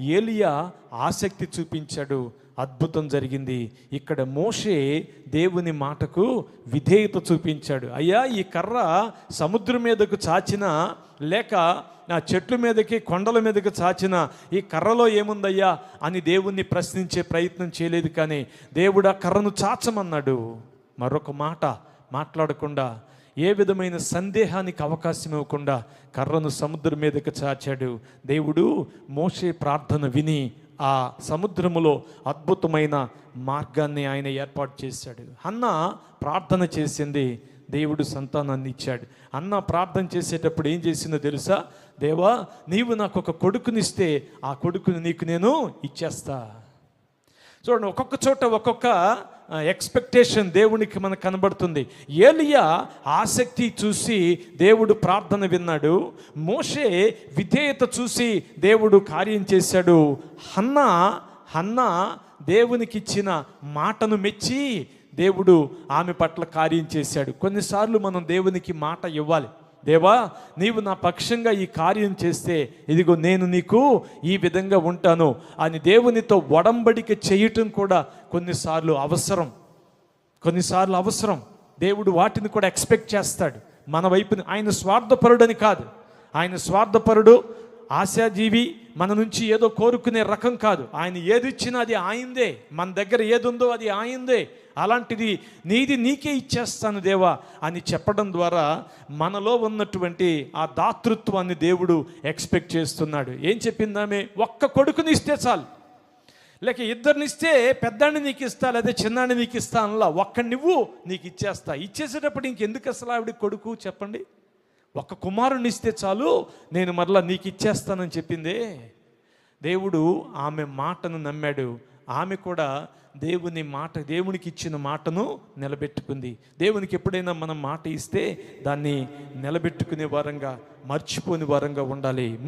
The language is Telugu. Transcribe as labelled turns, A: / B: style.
A: ఏలియా ఆసక్తి చూపించాడు. అద్భుతం జరిగింది. ఇక్కడ మోషే దేవుని మాటకు విధేయత చూపించాడు. అయ్యా ఈ కర్ర సముద్రం మీదకు చాచిన లేక నా చెట్ల మీదకి కొండల మీదకి చాచిన ఈ కర్రలో ఏముందయ్యా అని దేవుణ్ణి ప్రశ్నించే ప్రయత్నం చేయలేదు కానీ దేవుడు ఆ కర్రను చాచమన్నాడు. మరొక మాట మాట్లాడకుండా ఏ విధమైన సందేహానికి అవకాశం ఇవ్వకుండా కర్రను సముద్రం మీదకి చాచాడు. దేవుడు మోసే ప్రార్థన విని ఆ సముద్రములో అద్భుతమైన మార్గాన్ని ఆయన ఏర్పాటు చేశాడు. అన్న ప్రార్థన చేసింది దేవుడు సంతానాన్ని ఇచ్చాడు. అన్న ప్రార్థన చేసేటప్పుడు ఏం చేసిందో తెలుసా? దేవా నీవు నాకు ఒక కొడుకునిస్తే ఆ కొడుకుని నీకు నేను ఇచ్చేస్తా. చూడండి ఒక్కొక్క చోట ఒక్కొక్క ఎక్స్పెక్టేషన్ దేవునికి మనకు కనబడుతుంది. ఏలియా ఆసక్తి చూసి దేవుడు ప్రార్థన విన్నాడు. మోషే విధేయత చూసి దేవుడు కార్యం చేశాడు. హన్న హన్న దేవునికి ఇచ్చిన మాటను మెచ్చి దేవుడు ఆమె పట్ల కార్యం చేశాడు. కొన్నిసార్లు మనం దేవునికి మాట ఇవ్వాలి. దేవా నీవు నా పక్షంగా ఈ కార్యం చేస్తే ఇదిగో నేను నీకు ఈ విధంగా ఉంటాను. అని దేవునితో ఒడంబడిక చేయటం కూడా కొన్నిసార్లు అవసరం. కొన్నిసార్లు అవసరం. దేవుడు వాటిని కూడా ఎక్స్పెక్ట్ చేస్తాడు. మన వైపుని ఆయన స్వార్థపరుడని కాదు. ఆయన స్వార్థపరుడు ఆశాజీవి మన నుంచి ఏదో కోరుకునే రకం కాదు. ఆయన ఏది ఇచ్చినా అది ఆయిందే మన దగ్గర ఏది ఉందో అది ఆయిందే అలాంటిది నీది నీకే ఇచ్చేస్తాను దేవా అని చెప్పడం ద్వారా మనలో ఉన్నటువంటి ఆ దాతృత్వాన్ని దేవుడు ఎక్స్పెక్ట్ చేస్తున్నాడు. ఏం చెప్పిందామే ఒక్క కొడుకుని ఇస్తే చాలు. లేక ఇద్దరినిస్తే పెద్దాన్ని నీకు ఇస్తా లేదా చిన్నాన్ని నీకు ఇస్తా అనలా ఒక్క నువ్వు నీకు ఇచ్చేస్తా. ఇచ్చేసేటప్పుడు ఇంకెందుకు అసలు ఆవిడ కొడుకు? చెప్పండి. ఒక్క కుమారుని ఇస్తే చాలు నేను మరలా నీకు ఇచ్చేస్తానని చెప్పిందే. దేవుడు ఆమె మాటను నమ్మాడు. ఆమె కూడా దేవుని మాట దేవునికి ఇచ్చిన మాటను నిలబెట్టుకుంది. దేవునికి ఎప్పుడైనా మనం మాట ఇస్తే దాన్ని నిలబెట్టుకునే వారంగా మర్చిపోని వారంగా ఉండాలి.